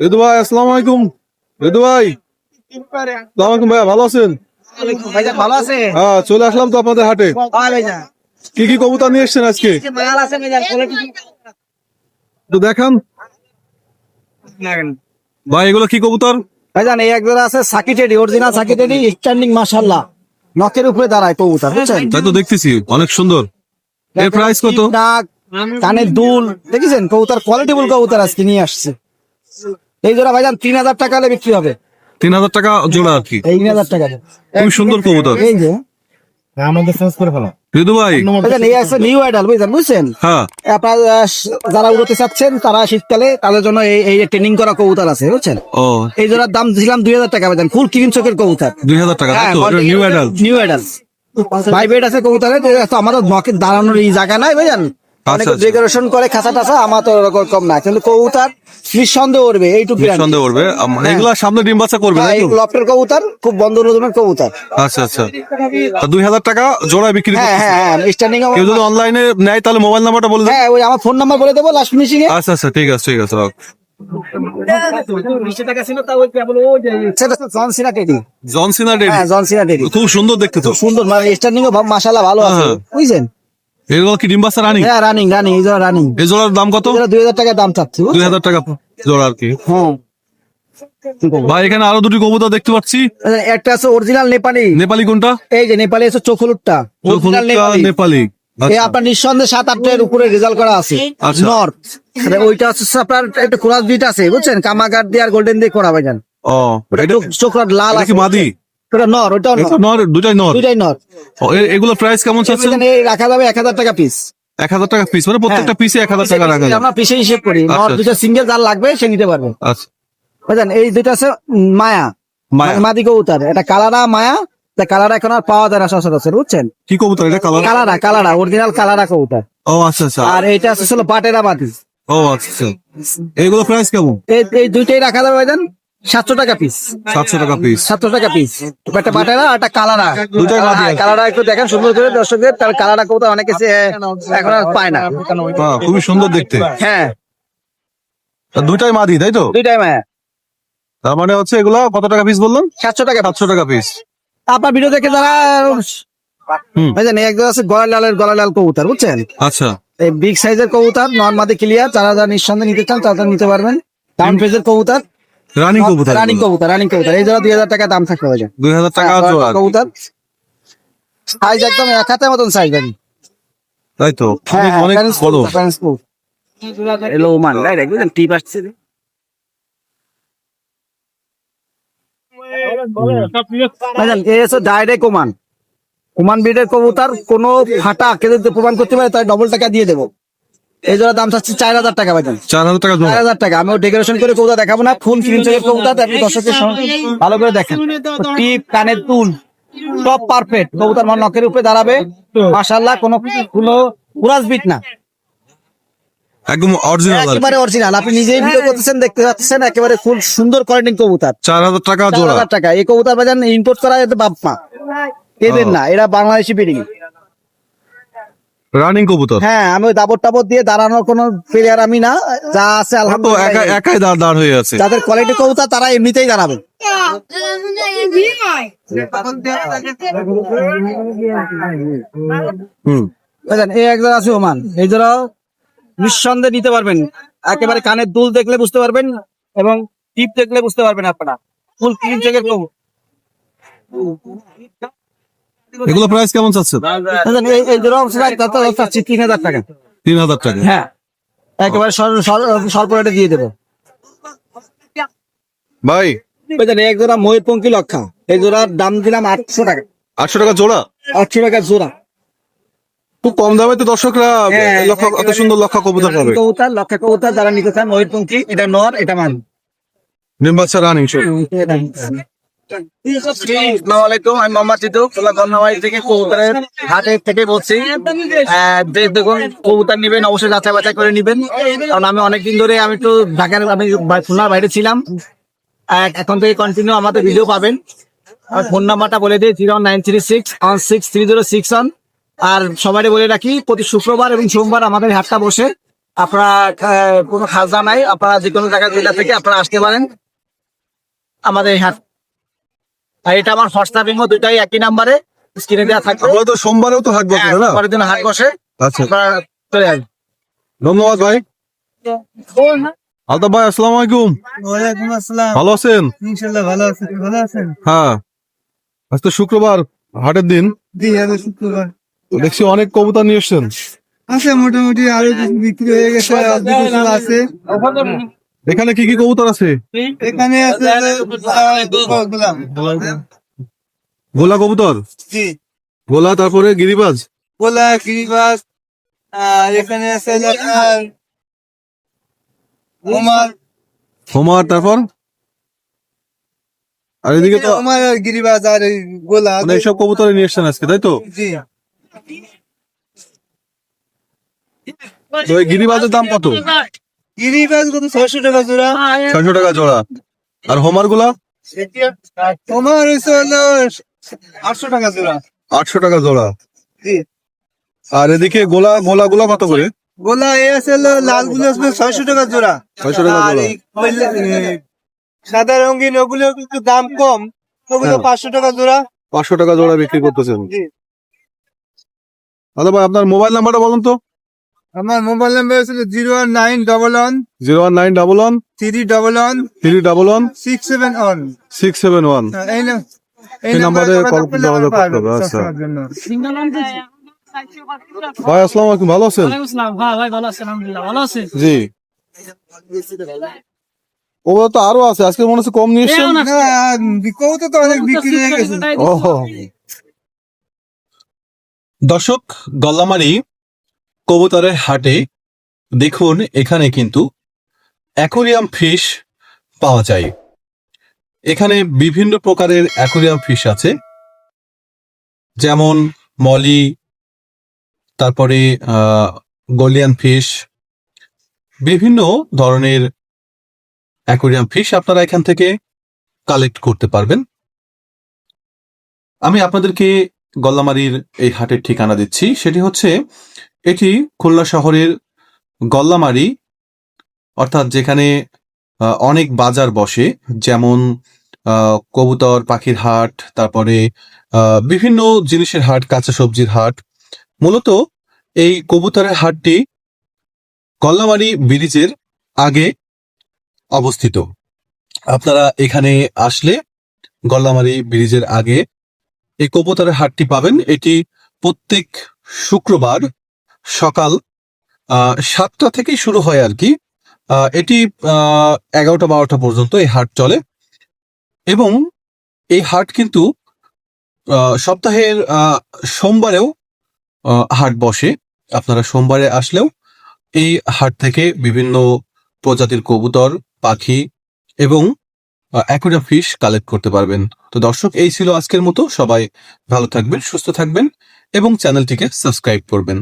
ভাই আসসালামু আলাইকুম। ভাই। আসসালামু আলাইকুম ভাইয়া ভালো আছেন? ভালো আছে। হ্যাঁ চলে আসলাম তো আপনাদের হাটে। কি কি কবুতর নিয়ে এসছেন আজকে? মাল আছে ভাইজান তো দেখান। ভাই এগুলো কি কবুতর? ভাইজান এই একজোড়া আছে সাকি টেডি অরিজিনাল সাকি টেডি স্ট্যান্ডিং মাশাআল্লাহ। নখের উপরে দাঁড়ায় কবুতর বুঝছেন? তাই তো দেখতেছি অনেক সুন্দর। এর প্রাইস কত? কানের দুল। দেখেছেন? কবুতর কোয়ালিটিফুল কবুতর আজকে নিয়ে আসছে। এই জোড়া ভাইজান তিন হাজার টাকা হলে বিক্রি হবে। তিন হাজার টাকা জোড়া আর কি? তিন হাজার টাকা খুবই সুন্দর কবুতর। এই যে আমাদের চেঞ্জ করে ফেলো। ঋতু ভাই। এই আছে নিউ আইডাল বুঝছেন? বুঝছেন? হ্যাঁ। আপনার যারা উড়তে চাচ্ছেন তারা শীতকালে তাদের জন্য এই এই ট্রেনিং করা কবুতর আছে বুঝছেন? ও। এই জোড়ার দাম দিলাম দুই হাজার টাকা ভাইজান। ফুল ক্রিম চোখের কবুতর। দুই হাজার টাকা তাই তো? New adult new adult private আছে কবুতরে তো আমাদের দাঁড়ানোর এই জায়গা নাই বুঝলেন অনেক। ডেকোরেশন করে খাঁচা টাচা আমার তো ওরকম কম না কিন্তু কবুতর নিঃসন্দেহ উঠবে এইটুকু সন্দেহ করবে আম- এগুলা সামনে ডিম বাচ্চা করবে লফটের কবুতর খুব বন্ধ ওজনের কবুতর। আচ্ছা আচ্ছা। তা দুই হাজার টাকা জোড়া বিক্রি হ্যাঁ হ্যাঁ হ্যাঁ স্ট্যান্ডিং কেউ যদি অনলাইনে নেয় তাহলে মোবাইল নাম্বারটা বলে হ্যাঁ ওই আমার ফোন নাম্বার বলে দেবো লাস্ট এ আচ্ছা আচ্ছা ঠিক আছে ঠিক আছে। জন সিনা ডেডি হ্যাঁ খুব সুন্দর দেখতে তো। সুন্দর মানে স্ট্যান্ডিং ও মাশাআল্লাহ ভালো আছে। হ্যাঁ। বুঝছেন? এগুলো কি ডিম বাচ্চা রানিং হ্যাঁ রানিং রানিং এই জোড়া রানিং এই জোড়ার দাম কত? দুই হাজার টাকা দাম চাচ্ছি দুই হাজার টাকা জোড়া আর কি। হ্যাঁ ভাই এখানে আরও দুটি কবুতর দেখতে পাচ্ছি। একটা আছে অরিজিনাল নেপালি। নেপালি কোনটা? এই যে নেপালি আছে চোখলুটটা। অরিজিনাল নেপালি। আচ্ছা। আপনার নিঃসন্দেহে সাত আটটার উপরে রেজাল্ট করা আছে। আচ্ছা। নর্থ ওইটা হচ্ছে আপনার একটা খোরাস বিট আছে বুঝছেন? কামাগার দিয়ে আর গোল্ডেন দিয়ে করা ভাইজান। ও এটা চোখরাট লাল আছে মাদি? ওটা নর ওটাও নর। দুটাই নর। দুইটাই নর। এগুলো প্রাইস কেমন চাচ্ছেন? এই রাখা যাবে এক হাজার টাকা পিস এক হাজার টাকা পিস মানে প্রত্যেকটা পিসে এক হাজার টাকা রাখা আমরা পিসে হিসেব করি নর আচ্ছা। দুটো সিঙ্গেল যার লাগবে সে নিতে পারবে। আচ্ছা। বুঝলেন? এই দুটো আছে মায়া। মাদি কবুতর। এটা কালারা মায়া কালারা এখন আর পাওয়া যায় না সচরাচর বুঝছেন? কি কবুতর এটা? কালার? কালারা কালারা অরিজিনাল কালারা কবুতর। ও আচ্ছা আচ্ছা। আর এইটা আছে ছিল মাদি। ও আচ্ছা আচ্ছা। এগুলো প্রাইস কেমন? এই এই দুইটাই রাখা যাবে ভাইজান। সাতশো টাকা পিস সাতশো টাকা পিস সাতশো টাকা পিস একটা বাটারা আর একটা কালারা। দুইটাই বাদি হ্যাঁ। কালারা একটু দেখেন সুন্দর করে। দর্শকদের তার কালারা কবুতর অনেকে সে- এখন আর পায় না। খুবই সুন্দর দেখতে। হ্যাঁ। তা দুইটাই মাদি তাই তো? দুইটাই মায়া। তার মানে হচ্ছে এগুলো কত টাকা পিস বললেন? সাতশো টাকা সাতশো টাকা পিস আপনার ভিডিও দেখে যারা। বুঝলেন একজন আছে গলার লালের গলার লাল কবুতর বুঝছেন? আচ্ছা। এই বিগ সাইজের কবুতর নর্মাদি ক্লিয়ার যারা যারা নিঃসন্দেহে নিতে চান তারা নিতে পারবেন। ডাউন পেজের কবুতর রানিং কবুতর রানিং কবুতর রানিং কবুতর। এই দুই হাজার টাকা দাম থাকবে ভাইজান। দুই হাজার টাকা জোড়া। কবুতর। সাইজ একদম এক হাতের মতন সাইজ ভাই। তাই তো? হ্যাঁ অনেক বড়। এলো মান ডাইরেক্ট বুঝলেন? টিপ আসছে রে। ভাইজান ডাইরেক্ট ওমান ওমান ব্রিডের কবুতর কোন ফাটা কেউ প্রমাণ করতে পারে তাই ডবল টাকা দিয়ে দেবো। এই দাম চাচ্ছি চার হাজার টাকা ভাইজান চার হাজার টাকা চার হাজার টাকা। আমি ডেকোরেশন করে কবুতর দেখাবো না ফুল কবুতর আপনি দর্শকের ভালো করে দেখেন। টিপ কানের তুল সব পারফেক্ট কবুতর আমার নখের উপরে দাঁড়াবে। মাশাল্লাহ কোনো কোনো পুরাস বিট না। একদম অরিজিনাল একেবারে অরিজিনাল আপনি নিজেই ভিডিও করতেছেন দেখতে পাচ্ছেন একেবারে ফুল সুন্দর কবুতর। চার হাজার টাকা চার জোড়া। হাজার টাকা। এই কবুতর বাজান ইম্পোর্ট করা যেতে বাপমা। এদের না এরা বাংলাদেশি বিডিং রানিং কবুতর? হ্যাঁ আমি ওই দাবর টাবর দিয়ে দাঁড়ানোর কোনো প্লেয়ার আমি না। যা আছে আলহামদুলিল্লাহ। একাই দাঁড় হয়ে আছে। যাদের কোয়ালিটি কবুতর তারা এমনিতেই দাঁড়াবে। হুম। এই একজন আছে ওমান। এই জন্য নিঃসন্দেহে নিতে পারবেন। একেবারে কানের দুল দেখলে বুঝতে পারবেন এবং টিপ দেখলে বুঝতে পারবেন আপনারা। ফুল চেকের কবুতর। এগুলো প্রাইস কেমন চাচ্ছে? এই চাচ্ছি তিন হাজার টাকা। তিন হাজার টাকা? হ্যাঁ। একেবারে সর- সর- স্বল্প রেটে দিয়ে দেবো। ভাই। বুঝলেন এক জোড়া ময়ূরপঙ্খী লক্ষা। এই জোড়ার দাম দিলাম আটশো টাকা। আটশো টাকা জোড়া? আটশো টাকা জোড়া। খুব কম দামে তো দর্শকরা হ্যাঁ, লক্ষ এত সুন্দর লক্ষ কবুতর পাবে। কবুতর লক্ষা কবুতর যারা নিতে চান ময়ূরপঙ্খী এটা নর এটা মান। ডিম বাচ্চা রানিং অবশ্যই করে কারণ আমি অনেকদিন ধরে আমি একটু কন্টিনিউ আমাদের ভিডিও পাবেন। ফোন নাম্বারটা বলে zero nine three six one six three zero six one আর সবাই বলে রাখি, প্রতি শুক্রবার এবং সোমবার আমাদের হাটটা বসে। আপনারা কোনো খাজনা নাই, আপনারা যে কোনো জায়গা থেকে আপনারা আসতে পারেন। আমাদের এই হাট আর এটা আমার হোয়াটসঅ্যাপ ইমো দুইটাই একই নাম্বারে স্ক্রিনে দেওয়া থাকবে। আপনারা তো সোমবারেও তো হাট বসে হ্যাঁ, না? পরের দিন হাট বসে। আচ্ছা। চলে আসবেন ধন্যবাদ ভাই। আলতাফ ভাই আসসালামু আলাইকুম। ওয়ালাইকুম আসসালাম। ভালো আছেন? ইনশাল্লাহ ভালো আছেন ভালো আছেন? হ্যাঁ। আজ তো শুক্রবার হাটের দিন। জি আজ শুক্রবার। দেখছি অনেক কবুতর নিয়ে এসছেন। আছে মোটামুটি আরও কিছু বিক্রি হয়ে গেছে আর দুটো কিছু আছে। এখানে কি কি কবুতর আছে? এখানে আছে গোলা কবুতর? জি। গোলা তারপরে গিরিবাজ? গোলা গিরিবাস আর এখানে আছে ওমার। হোমার তারপর? আর এদিকে তো ওমার আর গোলা মানে এইসব কবুতর নিয়ে এসছেন আজকে তাই তো? জি। তো এই গিরিবাজের দাম কত? কত? ছয়শো টাকা জোড়া। ছয়শো টাকা জোড়া। আর হোমারগুলা? ওমার হচ্ছে হলো আটশো টাকা জোড়া। আটশো টাকা জোড়া। আর এদিকে গোলা গোলা গোলা কত করে? গোলা এ আছে হলো লালগুলো আছে ছয়শো টাকা জোড়া। 600 টাকা জোড়া। সাদা রঙিন ওগুলো একটু দাম কম। ওগুলো হ্যাঁ। পাঁচশো টাকা জোড়া। পাঁচশো টাকা জোড়া বিক্রি করতেছেন। দাদা ভাই আপনার মোবাইল নাম্বারটা বলুন তো। আমার মোবাইল নাম্বার ছিল zero one nine double one zero one nine double one three double one three double one six seven one. Six seven one. এই নাম্বারে কল যোগাযোগ করতে হবে, আচ্ছা। ভাই আসসালামু আলাইকুম ভালো আছেন? হ্যাঁ ভাই ভালো আছে আলহামদুলিল্লাহ ভালো আছে। জি। ও তো আরও আছে আজকে মনে হচ্ছে কম নিয়ে এসছেন। কৌতো তো অনেক বিক্রি হয়ে গেছে। দর্শক গল্লামারি কবুতরের হাটে দেখুন এখানে কিন্তু অ্যাকোরিয়াম ফিশ পাওয়া যায়। এখানে বিভিন্ন প্রকারের অ্যাকোরিয়াম ফিশ আছে। যেমন মলি, তারপরে গলিয়ান ফিশ, বিভিন্ন ধরনের অ্যাকোরিয়াম ফিশ আপনারা এখান থেকে কালেক্ট করতে পারবেন। আমি আপনাদেরকে গল্লামারির এই হাটের ঠিকানা দিচ্ছি। সেটি হচ্ছে এটি খুলনা শহরের গল্লামারি, অর্থাৎ যেখানে অনেক বাজার বসে, যেমন কবুতর, পাখির হাট, তারপরে বিভিন্ন জিনিসের হাট, কাঁচা সবজির হাট। মূলত এই কবুতরের হাটটি গল্লামারি ব্রিজের আগে অবস্থিত। আপনারা এখানে আসলে গল্লামারি ব্রিজের আগে এই কবুতরের হাটটি পাবেন। এটি প্রত্যেক শুক্রবার সকাল সাতটা থেকেই শুরু হয় আর কি। এটি এগারোটা বারোটা পর্যন্ত এই হাট চলে। এবং এই হাট কিন্তু সপ্তাহের সোমবারেও হাট বসে। আপনারা সোমবারে আসলেও এই হাট থেকে বিভিন্ন প্রজাতির কবুতর, পাখি এবং অ্যাকোরিয়াম ফিশ কালেক্ট করতে পারবেন। তো দর্শক, এই ছিল আজকের মতো। সবাই ভালো থাকবেন, সুস্থ থাকবেন এবং চ্যানেলটিকে সাবস্ক্রাইব করবেন।